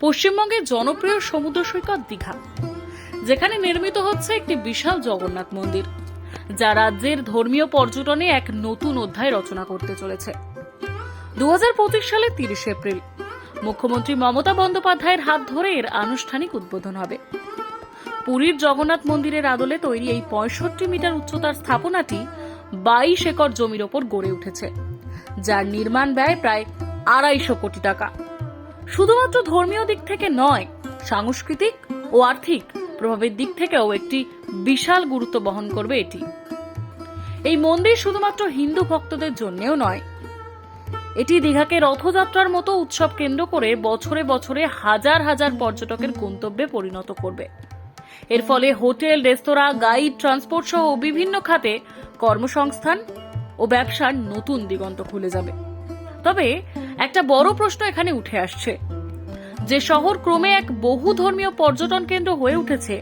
পশ্চিমবঙ্গের জনপ্রিয় সমুদ্র সৈকত দীঘা, যেখানে নির্মিত হচ্ছে একটি বিশাল জগন্নাথ মন্দির, যা রাজ্যের ধর্মীয় পর্যটনে এক নতুন অধ্যায় রচনা করতে চলেছে। দু সালে তিরিশ এপ্রিল, মুখ্যমন্ত্রী মমতা বন্দ্যোপাধ্যায়ের হাত ধরে এর আনুষ্ঠানিক উদ্বোধন হবে। পুরীর জগন্নাথ মন্দিরের আদলে তৈরি এই পঁয়ষট্টি মিটার উচ্চতার স্থাপনাটি বাইশ একর জমির ওপর গড়ে উঠেছে, যার নির্মাণ ব্যয় প্রায় আড়াইশো কোটি টাকা। শুধুমাত্র ধর্মীয় দিক থেকে নয়, সাংস্কৃতিক ও আর্থিক প্রভাবের দিক থেকেও একটি বিশাল গুরুত্ব বহন করবে এটি। এই মন্দির শুধুমাত্র হিন্দু ভক্তদের জন্যেও নয়, এটি দীঘাকে রথযাত্রার মতো উৎসব কেন্দ্র করে বছরে বছরে হাজার হাজার পর্যটকের গন্তব্যে পরিণত করবে। এর ফলে হোটেল, রেস্তোরাঁ, গাইড, ট্রান্সপোর্ট সহ বিভিন্ন খাতে কর্মসংস্থান ও ব্যবসার নতুন দিগন্ত খুলে যাবে। তবে একটা বড় প্রশ্ন এখানে উঠে আসছে। যে শহর ক্রমে এক বহু ধর্মীয় পর্যটন কেন্দ্র হয়ে উঠেছে,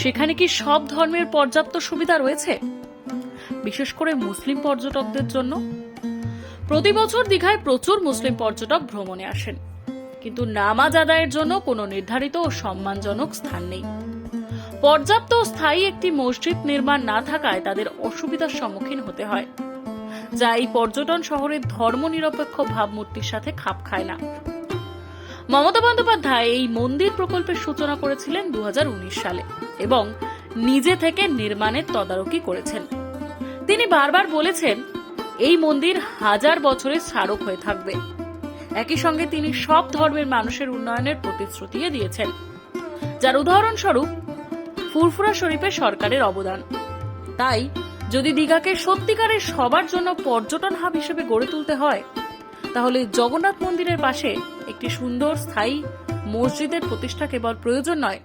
সেখানে কি সব ধর্মের পর্যাপ্ত সুবিধা রয়েছে? বিশেষ করে মুসলিম পর্যটকদের জন্য? প্রতি বছর দীঘায় প্রচুর মুসলিম পর্যটক ভ্রমণে আসেন, কিন্তু নামাজ আদায়ের জন্য কোনো নির্ধারিত ও সম্মানজনক স্থান নেই। পর্যাপ্ত স্থায়ী একটি মসজিদ নির্মাণ না থাকায় তাদের অসুবিধার সম্মুখীন হতে হয়। যা এই পর্যটন শহরের ধর্মনিরপেক্ষ ভাবমূর্তির সাথে খাপ খায় না। মমতা বন্দ্যোপাধ্যায় এই মন্দির প্রকল্পের সূচনা করেছিলেন দু সালে এবং নিজে থেকে নির্মাণের তদারকি করেছেন। তিনি বারবার বলেছেন, এই মন্দির হাজার বছরের স্মারক হয়ে থাকবে। একই সঙ্গে তিনি সব ধর্মের মানুষের উন্নয়নের প্রতিশ্রুতি দিয়েছেন, যার উদাহরণস্বরূপ ফুরফুরা শরীফে সরকারের অবদান। তাই যদি দীঘাকে সত্যিকারের সবার জন্য পর্যটন হাব হিসেবে গড়ে তুলতে হয়, তাহলে জগন্নাথ মন্দিরের পাশে একটি সুন্দর স্থায়ী মসজিদের প্রতিষ্ঠা কেবল প্রয়োজন নয়।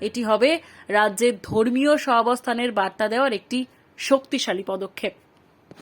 এটি হবে রাজ্যের ধর্মীয় সহাবস্থানের বার্তা দেওয়ার একটি শক্তিশালী পদক্ষেপ।